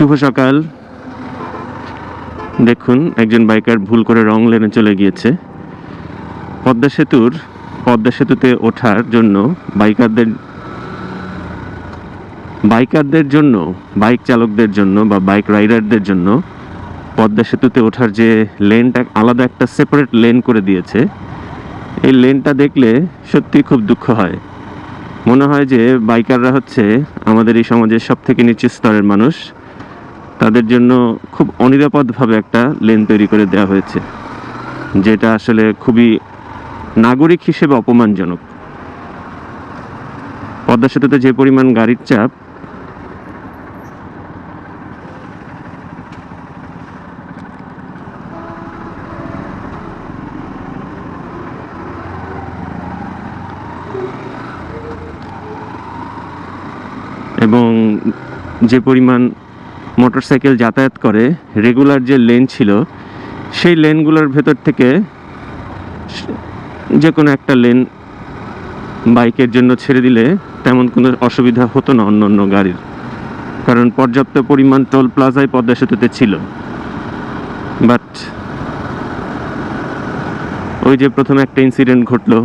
শুভ সকাল। দেখুন, একজন বাইকার ভুল করে রং লেনে চলে গিয়েছে। পদ্মা সেতুর, পদ্মা সেতুতে ওঠার জন্য বাইকারদের বাইকারদের জন্য, বাইক চালকদের জন্য বা বাইক রাইডারদের জন্য পদ্মা সেতুতে ওঠার যে লেনটা আলাদা একটা সেপারেট লেন করে দিয়েছে। এই লেনটা দেখলে সত্যি খুব দুঃখ হয়। মনে হয় যে বাইকাররা হচ্ছে আমাদের এই সমাজের সব থেকে নিচু স্তরের মানুষ। তাদের জন্য খুব অনিরাপদভাবে একটা লেন তৈরি করে দেওয়া হয়েছে, যেটা আসলে খুবই নাগরিক হিসেবে অপমানজনক। পদ্মা সেতুতে যে পরিমাণ গাড়ির চাপ, এবং যে পরিমাণ মোটরসাইকেল যাতায়াত করে রেগুলার যে লেন ছিল, সেই লেনগুলোর ভেতর থেকে যে কোনো একটা লেন বাইকের জন্য ছেড়ে দিলে তেমন কোনো অসুবিধা হতো না অন্য অন্য গাড়ির। কারণ পর্যাপ্ত পরিমাণ টোল প্লাজায় পদ্মা সেতুতে ছিল। বাট ওই যে প্রথমে একটা ইনসিডেন্ট ঘটলো,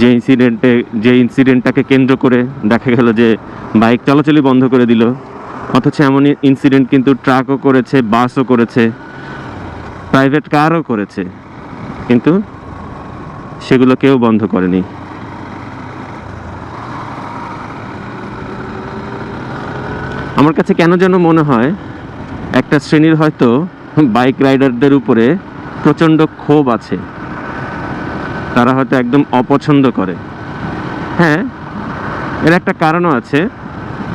যে ইনসিডেন্টে যে ইনসিডেন্টটাকে কেন্দ্র করে দেখা গেল যে বাইক চলাচলই বন্ধ করে দিল। অথচ এমন ইনসিডেন্ট কিন্তু ট্রাকও করেছে বাসও করেছে প্রাইভেট কারও করেছে। কিন্তু সেগুলো কেউ বন্ধ করেনি। আমার কাছে কেন যেন মনে হয়, একটা শ্রেণির হয়তো বাইক রাইডারদের উপরে প্রচণ্ড ক্ষোভ আছে। তারা হয়তো একদম অপছন্দ করে। হ্যাঁ এর একটা কারণও আছে।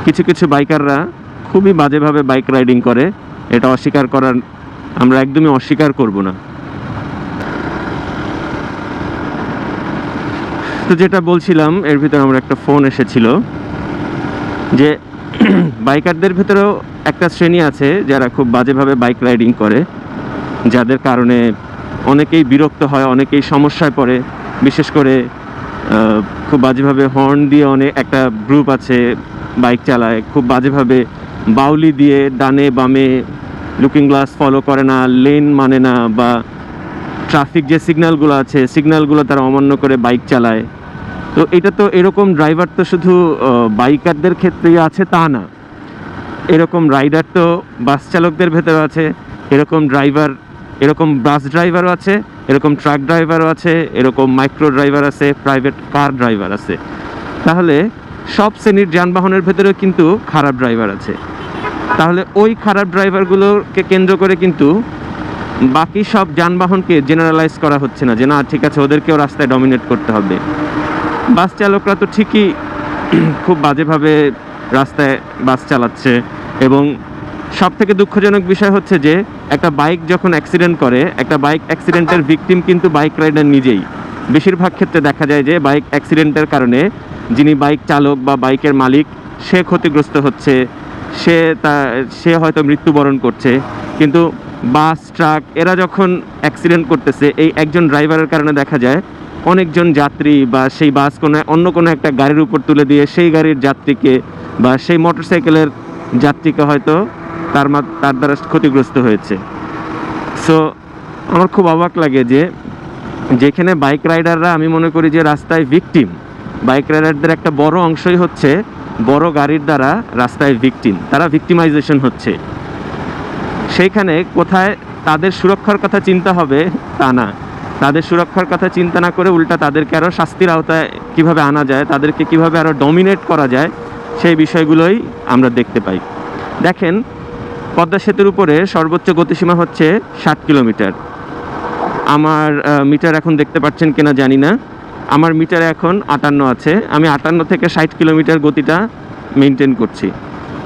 কিছু কিছু বাইকাররা খুবই বাজেভাবে বাইক রাইডিং করে। এটা অস্বীকার করার আমরা একদমই অস্বীকার করব না। তো যেটা বলছিলাম, এর ভিতরে আমার একটা ফোন এসেছিল যে বাইকারদের ভিতরেও একটা শ্রেণি আছে যারা খুব বাজেভাবে বাইক রাইডিং করে, যাদের কারণে অনেকেই বিরক্ত হয়, অনেকেই সমস্যায় পড়ে। বিশেষ করে খুব বাজেভাবে হর্ন দিয়ে অনেক একটা গ্রুপ আছে বাইক চালায়, খুব বাজেভাবে বাউলি দিয়ে ডানে বামে লুকিং গ্লাস ফলো করে না লেন মানে না, বা ট্রাফিক যে সিগন্যালগুলো আছে সিগন্যালগুলো তারা অমান্য করে বাইক চালায়। তো এটা তো এরকম ড্রাইভার তো শুধু বাইকারদের ক্ষেত্রেই আছে তা না। এরকম রাইডার তো বাস চালকদের ভেতরে আছে, এরকম ড্রাইভার এরকম বাস ড্রাইভারও আছে, এরকম ট্রাক ড্রাইভারও আছে, এরকম মাইক্রো ড্রাইভার আছে প্রাইভেট কার ড্রাইভার আছে। তাহলে সব শ্রেণির যানবাহনের ভেতরেও কিন্তু খারাপ ড্রাইভার আছে। তাহলে ওই খারাপ ড্রাইভারগুলোকে কেন্দ্র করে কিন্তু বাকি সব যানবাহনকে জেনারেলাইজ করা হচ্ছে না যে, না, ঠিক আছে, ওদেরকেও রাস্তায় ডমিনেট করতে হবে। বাস চালকরা তো ঠিকই খুব বাজেভাবে রাস্তায় বাস চালাচ্ছে এবং সব থেকে দুঃখজনক বিষয় হচ্ছে যে, একটা বাইক যখন অ্যাক্সিডেন্ট করে, একটা বাইক অ্যাক্সিডেন্টের ভিকটিম কিন্তু বাইক রাইডার নিজেই। বেশিরভাগ ক্ষেত্রে দেখা যায় যে বাইক অ্যাক্সিডেন্টের কারণে যিনি বাইক চালক বা বাইকের মালিক, সে ক্ষতিগ্রস্ত হচ্ছে, সে তা, সে হয়তো মৃত্যুবরণ করছে, কিন্তু বাস, ট্রাক, এরা যখন অ্যাক্সিডেন্ট করতেছে, এই একজন ড্রাইভারের কারণে দেখা যায়, অনেকজন যাত্রী বা সেই বাস কোনো, অন্য কোনো একটা গাড়ির উপর তুলে দিয়ে সেই গাড়ির যাত্রীকে বা সেই মোটরসাইকেলের যাত্রীকে হয়তো তার মা, তার দ্বারা ক্ষতিগ্রস্ত হয়েছে। সো আমার খুব অবাক লাগে যে, যেখানে বাইক রাইডাররা আমি মনে করি যে রাস্তায় ভিকটিম বাইক রাইডারদের একটা বড় অংশই হচ্ছে বড় গাড়ির দ্বারা রাস্তায় ভিকটিম তারা ভিকটিমাইজেশন হচ্ছে। সেইখানে কোথায় তাদের সুরক্ষার কথা চিন্তা হবে তা না। তাদের সুরক্ষার কথা চিন্তা না করে উল্টা তাদেরকে আরও শাস্তির আওতায় কীভাবে আনা যায়, তাদেরকে কীভাবে আরও ডমিনেট করা যায়, সেই বিষয়গুলোই আমরা দেখতে পাই। দেখেন, পদ্মা সেতুর উপরে সর্বোচ্চ গতিসীমা হচ্ছে ষাট কিলোমিটার। আমার মিটার এখন দেখতে পাচ্ছেন কিনা জানি না। আমার মিটার এখন আটান্ন আছে। আমি আটান্ন থেকে ষাট কিলোমিটার গতিটা মেনটেন করছি।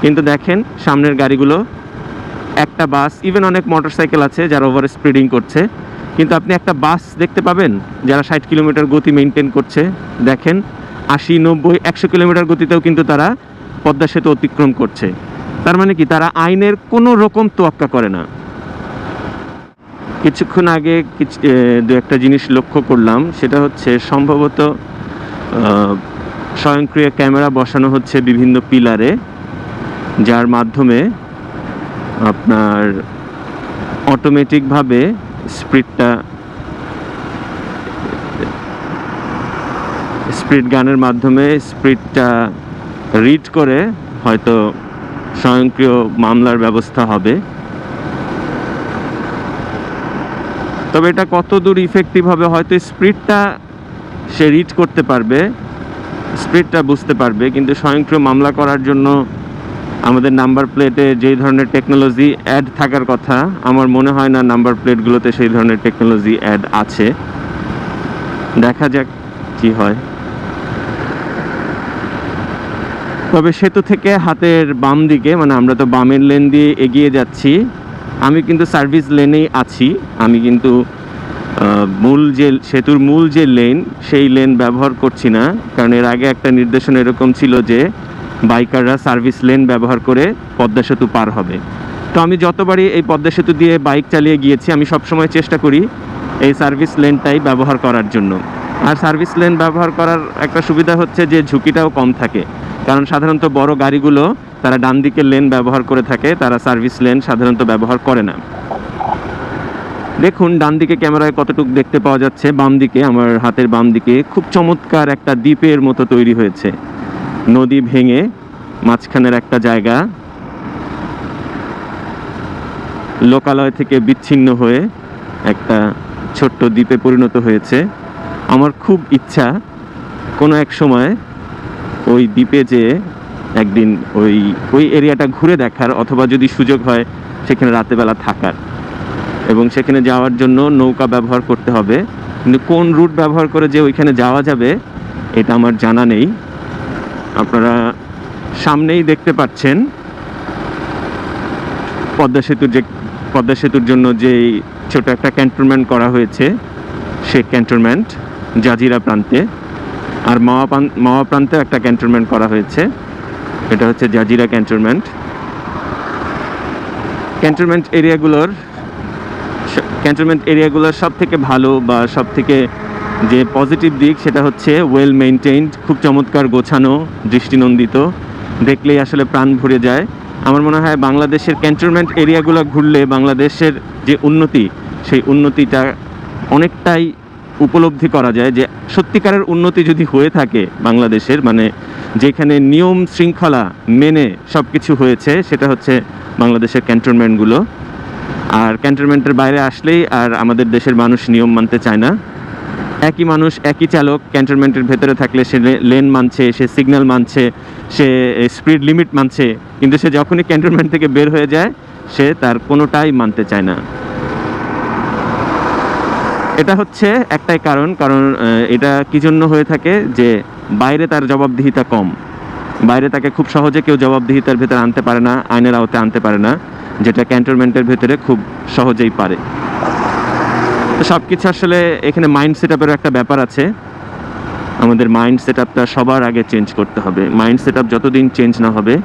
কিন্তু দেখেন, সামনের গাড়িগুলো, একটা বাস ইভেন অনেক মোটরসাইকেল আছে যারা ওভার স্পিডিং করছে। কিন্তু আপনি একটা বাস দেখতে পাবেন, যারা ষাট কিলোমিটার গতি মেনটেন করছে। দেখেন, আশি, নব্বই, একশো কিলোমিটার গতিতেও কিন্তু তারা পদ্মা সেতু অতিক্রম করছে। তার মানে কি? তারা আইনের কোনো রকম তোয়াক্কা করে না। কিছুক্ষণ আগে দু একটা জিনিস লক্ষ্য করলাম, সেটা হচ্ছে সম্ভবত স্বয়ংক্রিয় ক্যামেরা বসানো হচ্ছে বিভিন্ন পিলারে, যার মাধ্যমে আপনার অটোমেটিকভাবে স্প্রিডটা স্পিড গানের মাধ্যমে স্পিডটা রিড করে হয়তো স্বয়ংক্রিয় মামলার ব্যবস্থা হবে। তবে এটা কত দূর ইফেক্টিভ হবে হয়তো স্পিডটা সে রিড করতে পারবে, স্পিডটা বুঝতে পারবে, কিন্তু স্বয়ংক্রিয় মামলা করার জন্য আমাদের নাম্বার প্লেটে যেই ধরনের টেকনোলজি অ্যাড থাকার কথা, আমার মনে হয় না নাম্বার প্লেটগুলোতে সেই ধরনের টেকনোলজি অ্যাড আছে। দেখা যাক কি হয়। তবে সেতু থেকে হাতের বাম দিকে মানে আমরা তো বামের লেন দিয়ে এগিয়ে যাচ্ছি আমি কিন্তু সার্ভিস লেনেই আছি। আমি কিন্তু মূল যে সেতুর মূল যে লেন, সেই লেন ব্যবহার করছি না। কারণ এর আগে একটা নির্দেশনা এরকম ছিল যে, বাইকাররা সার্ভিস লেন ব্যবহার করে পদ্মা সেতু পার হবে। তো আমি যতবারই এই পদ্মা সেতু দিয়ে বাইক চালিয়ে গিয়েছি, আমি সবসময় চেষ্টা করি এই সার্ভিস লেনটাই ব্যবহার করার জন্য। আর সার্ভিস লেন ব্যবহার করার একটা সুবিধা হচ্ছে যে, ঝুঁকিটাও কম থাকে। কারণ সাধারণত বড় গাড়িগুলো তারা ডান দিকের লেন ব্যবহার করে থাকে, তারা সার্ভিস লেন সাধারণত ব্যবহার করে না। দেখুন, ডান দিকে ক্যামেরায় কতটুকু দেখতে পাওয়া যাচ্ছে। বাম দিকে, আমার হাতের বাম দিকে, খুব চমৎকার একটা দ্বীপের মতো তৈরি হয়েছে। নদী ভেঙে মাঝখানের একটা জায়গা লোকালয় থেকে বিচ্ছিন্ন হয়ে একটা ছোট্ট দ্বীপে পরিণত হয়েছে। আমার খুব ইচ্ছা কোনো এক সময় ওই দ্বীপে যে একদিন ওই ওই এরিয়াটা ঘুরে দেখার অথবা যদি সুযোগ হয়, সেখানে রাতেবেলা থাকার। এবং সেখানে যাওয়ার জন্য নৌকা ব্যবহার করতে হবে। কিন্তু কোন রুট ব্যবহার করে যে ওইখানে যাওয়া যাবে, এটা আমার জানা নেই। আপনারা সামনেই দেখতে পাচ্ছেন পদ্মা সেতুর যে, পদ্মা সেতুর জন্য যে ছোট একটা ক্যান্টনমেন্ট করা হয়েছে, সে ক্যান্টনমেন্ট জাজিরা প্রান্তে। আর মাওয়া মাওয়া প্রান্তেও একটা ক্যান্টনমেন্ট করা হয়েছে। এটা হচ্ছে জাজিরা ক্যান্টনমেন্ট। ক্যান্টনমেন্ট এরিয়াগুলোর ক্যান্টনমেন্ট এরিয়াগুলোর সব থেকে ভালো বা সব থেকে যে পজিটিভ দিক সেটা হচ্ছে ওয়েল মেনটেইনড খুব চমৎকার গোছানো, দৃষ্টিনন্দিত, দেখলেই আসলে প্রাণ ভরে যায়। আমার মনে হয় বাংলাদেশের ক্যান্টনমেন্ট এরিয়াগুলো ঘুরলে বাংলাদেশের যে উন্নতি, সেই উন্নতিটা অনেকটাই উপলব্ধি করা যায় যে সত্যিকারের উন্নতি যদি হয়ে থাকে বাংলাদেশের মানে যেখানে নিয়ম শৃঙ্খলা মেনে সব কিছু হয়েছে, সেটা হচ্ছে বাংলাদেশের ক্যান্টনমেন্টগুলো। আর ক্যান্টনমেন্টের বাইরে আসলেই আর আমাদের দেশের মানুষ নিয়ম মানতে চায় না। একই মানুষ, একই চালক ক্যান্টনমেন্টের ভেতরে থাকলে সে লেন মানছে, সে সিগন্যাল মানছে, সে স্পিড লিমিট মানছে, কিন্তু সে যখনই ক্যান্টনমেন্ট থেকে বের হয়ে যায়, সে তার কোনোটাই মানতে চায় না। এটা হচ্ছে একটাই কারণ কারণ এটা কি জন্য হয়ে থাকে যে বাইরে তার জবাবদিহিতা কম। বাইরে তাকে খুব সহজে কেউ জবাবদিহিতার ভেতরে আনতে পারে না, আইনের আওতে আনতে পারে না, যেটা ক্যান্টনমেন্টের ভেতরে খুব সহজেই পারে। তো সব কিছু আসলে এখানে মাইন্ড সেট একটা ব্যাপার আছে। আমাদের মাইন্ড সেট আপটা সবার আগে চেঞ্জ করতে হবে। মাইন্ড সেট আপ যতদিন চেঞ্জ না হবে,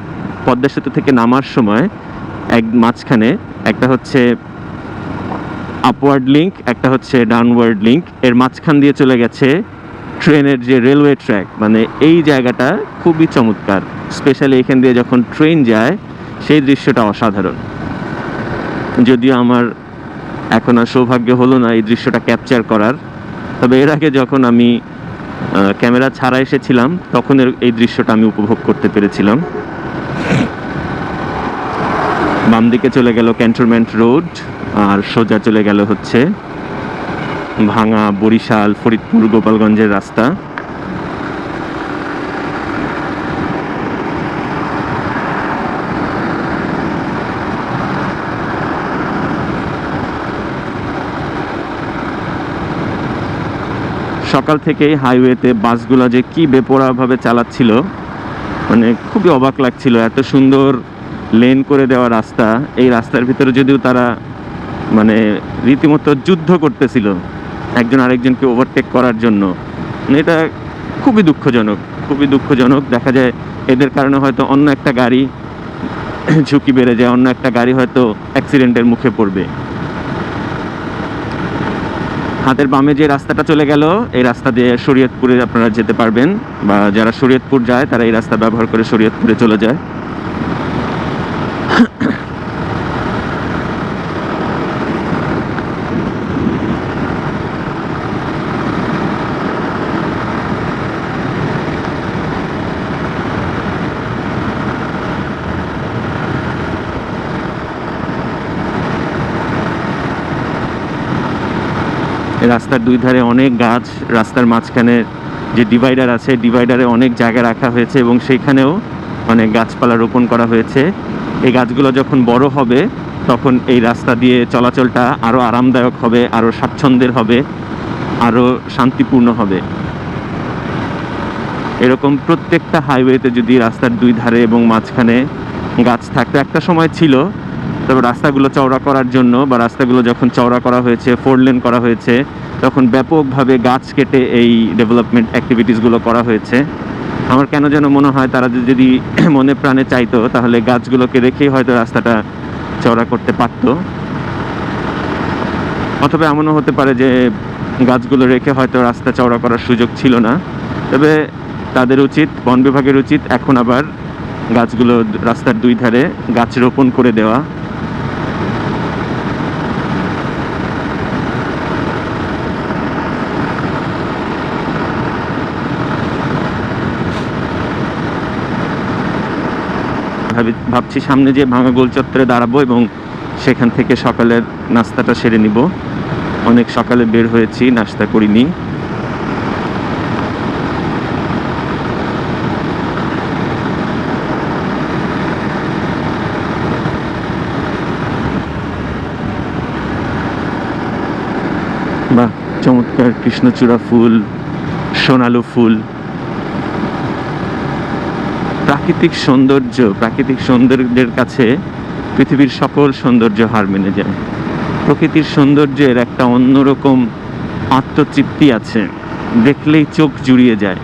পদ্মা সেতু থেকে নামার সময় এক মাঝখানে একটা হচ্ছে আপওয়ার্ড লিঙ্ক একটা হচ্ছে ডাউনওয়ার্ড লিঙ্ক এর মাঝখান দিয়ে চলে গেছে ট্রেনের যে রেলওয়ে ট্র্যাক মানে এই জায়গাটা খুবই চমৎকার, স্পেশালি এখান দিয়ে যখন ট্রেন যায়, সেই দৃশ্যটা অসাধারণ। যদিও আমার এখন আর সৌভাগ্য হলো না এই দৃশ্যটা ক্যাপচার করার, তবে এর আগে যখন আমি ক্যামেরা ছাড়া এসেছিলাম, তখন এই দৃশ্যটা আমি উপভোগ করতে পেরেছিলাম। বাম দিকে চলে গেল ক্যান্টনমেন্ট রোড, আর সোজা চলে গেল হচ্ছে ভাঙা বরিশাল, ফরিদপুর, গোপালগঞ্জের রাস্তা। সকাল থেকেই হাইওয়েতে বাসগুলো যে কি বেপরোয়াভাবে চালাচ্ছিল মানে খুবই অবাক লাগছিল। এত সুন্দর লেন করে দেওয়া রাস্তা, এই রাস্তার ভিতরে যদিও তারা মানে রীতিমতো যুদ্ধ করতেছিল একজন আরেকজনকে ওভারটেক করার জন্য। মানে এটা খুবই দুঃখজনক খুবই দুঃখজনক। দেখা যায় এদের কারণে হয়তো অন্য একটা গাড়ি ঝুঁকি বেড়ে যায়, অন্য একটা গাড়ি হয়তো অ্যাক্সিডেন্টের মুখে পড়বে। হাতের বামে যে রাস্তাটা চলে গেল, এই রাস্তা দিয়ে শরীয়তপুরে আপনারা যেতে পারবেন, বা যারা শরীয়তপুর যায়, তারা এই রাস্তা ব্যবহার করে শরীয়তপুরে চলে যায়। রাস্তার দুই ধারে অনেক গাছ, রাস্তার মাঝখানে যে ডিভাইডার আছে ডিভাইডারে অনেক জায়গা রাখা হয়েছে এবং সেইখানেও অনেক গাছপালা রোপণ করা হয়েছে। এই গাছগুলো যখন বড় হবে, তখন এই রাস্তা দিয়ে চলাচলটা আরও আরামদায়ক হবে আরও স্বাচ্ছন্দ্যের হবে আরও শান্তিপূর্ণ হবে। এরকম প্রত্যেকটা হাইওয়েতে যদি রাস্তার দুই ধারে এবং মাঝখানে গাছ থাকতো, একটা সময় ছিল তবে রাস্তাগুলো চওড়া করার জন্য বা রাস্তাগুলো যখন চওড়া করা হয়েছে ফোর লেন করা হয়েছে, তখন ব্যাপকভাবে গাছ কেটে এই ডেভেলপমেন্ট অ্যাক্টিভিটিসগুলো করা হয়েছে। আমার কেন যেন মনে হয় তারা যদি মনে প্রাণে চাইতো, তাহলে গাছগুলোকে রেখেই হয়তো রাস্তাটা চওড়া করতে পারতো। অথবা এমনও হতে পারে যে গাছগুলো রেখে হয়তো রাস্তা চওড়া করার সুযোগ ছিল না। তবে তাদের উচিত, বন বিভাগের উচিত এখন আবার গাছগুলো রাস্তার দুই ধারে গাছ রোপণ করে দেওয়া। ভাবি- ভাবছি সামনে যে ভাঙা গোল চত্বরে দাঁড়াবো এবং সেখান থেকে সকালের নাস্তাটা সেরে নিব। অনেক সকালে বের হয়েছি, নাস্তা করিনি। বাহ, চমৎকার কৃষ্ণচূড়া ফুল, সোনালু ফুল। প্রাকৃতিক সৌন্দর্য, প্রাকৃতিক সৌন্দর্যের কাছে পৃথিবীর সকল সৌন্দর্য হার মেনে যায়। প্রকৃতির সৌন্দর্যের একটা অন্যরকম আত্মতৃপ্তি আছে। দেখলেই চোখ জুড়িয়ে যায়।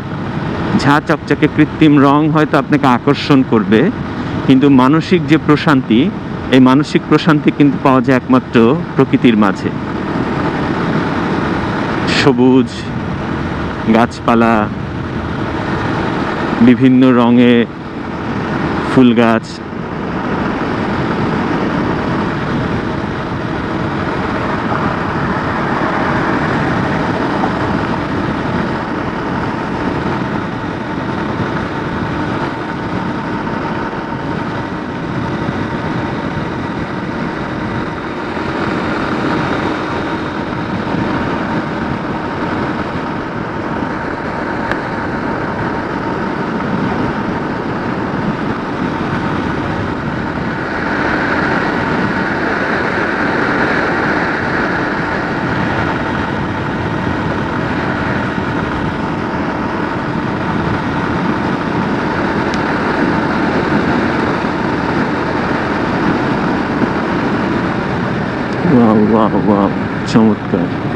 ঝা চকচকে কৃত্রিম রং হয়তো আপনাকে আকর্ষণ করবে, কিন্তু মানসিক যে প্রশান্তি, এই মানসিক প্রশান্তি কিন্তু পাওয়া যায় একমাত্র প্রকৃতির মাঝে। সবুজ গাছপালা, বিভিন্ন রঙে ফুল গাছ 啊，我这么干。